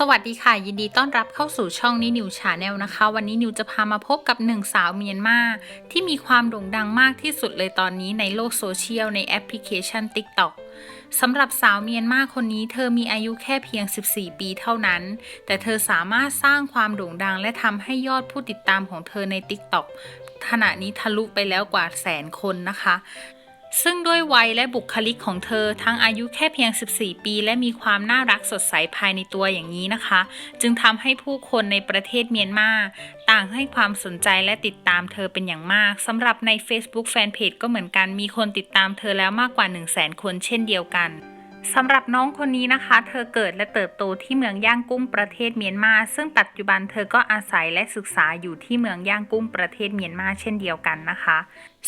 สวัสดีค่ะ ยินดีต้อนรับเข้าสู่ช่องนี้นิวชาแนลนะคะ วันนี้นิวจะพามาพบกับหนึ่งสาวเมียนมาที่มีความโด่งดังมากที่สุดเลยตอนนี้ในโลกโซเชียลในแอปพลิเคชัน TikTok สำหรับสาวเมียนมาคนนี้เธอมีอายุแค่เพียง 14 ปีเท่านั้น แต่เธอสามารถสร้างความโด่งดังและทำให้ยอดผู้ติดตามของเธอใน TikTok ขณะนี้ทะลุไปแล้วกว่าแสนคนนะคะ ซึ่งด้วยวัยและบุคลิกของเธอทั้งอายุแค่เพียง 14 ปี และมีความน่ารักสดใสภายในตัวอย่างนี้นะคะ จึงทำให้ผู้คนในประเทศเมียนมาต่างให้ความสนใจและติดตามเธอเป็นอย่างมากสำหรับใน Facebook Fanpage ก็เหมือนกันมีคนติดตามเธอแล้วมากกว่า 100,000 คนเช่นเดียวกัน สำหรับน้องคนนี้นะคะ เธอเกิดและเติบโตที่เมืองย่างกุ้งประเทศเมียนมา ซึ่งปัจจุบันเธอก็อาศัยและศึกษาอยู่ที่เมืองย่างกุ้งประเทศเมียนมาเช่นเดียวกันนะคะ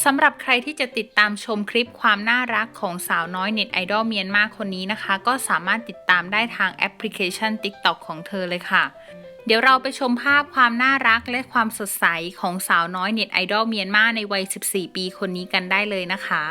สำหรับใครที่จะติดตามชมคลิปความน่ารักของสาวน้อยเน็ตไอดอลเมียนมาคนนี้นะคะ ก็สามารถติดตามได้ทางแอปพลิเคชัน TikTok ของเธอเลยค่ะ เดี๋ยวเราไปชมภาพความน่ารักและความสดใสของสาวน้อยเน็ตไอดอลเมียนมาในวัย 14 ปีคนนี้กันได้เลยนะคะ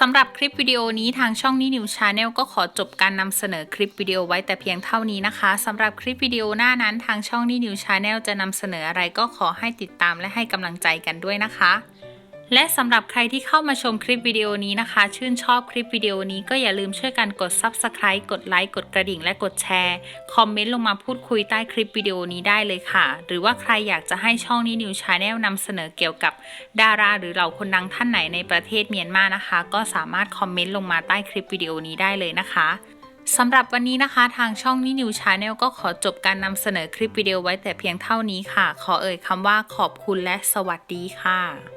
สำหรับคลิปวิดีโอนี้ทางช่องนี้นิวชาแนลก็ขอจบการนำเสนอคลิปวิดีโอไว้แต่เพียงเท่านี้นะคะสำหรับคลิปวิดีโอหน้านั้นทางช่องนี้นิวชาแนลจะนำเสนออะไรก็ขอให้ติดตามและให้กำลังใจกันด้วยนะคะ และสำหรับใครที่เข้ามาชมคลิปวิดีโอนี้นะคะ ชื่นชอบคลิปวิดีโอนี้ก็อย่าลืมช่วยกันกด Subscribe กดไลค์กดกระดิ่ง และกดแชร์ คอมเมนต์ลงมาพูดคุยใต้คลิปวิดีโอนี้ได้เลยค่ะ หรือว่าใครอยากจะให้ช่องนี้นิวชาแนลนำเสนอเกี่ยวกับดาราหรือเหล่าคนดังท่านไหนในประเทศเมียนมานะคะ ก็สามารถคอมเมนต์ลงมาใต้คลิปวิดีโอนี้ได้เลยนะคะสำหรับวันนี้นะคะ ทางช่องนี้นิวชาแนลก็ขอจบการนำเสนอคลิปวิดีโอไว้แต่เพียงเท่านี้ค่ะ ขอเอ่ยคำว่าขอบคุณและสวัสดีค่ะ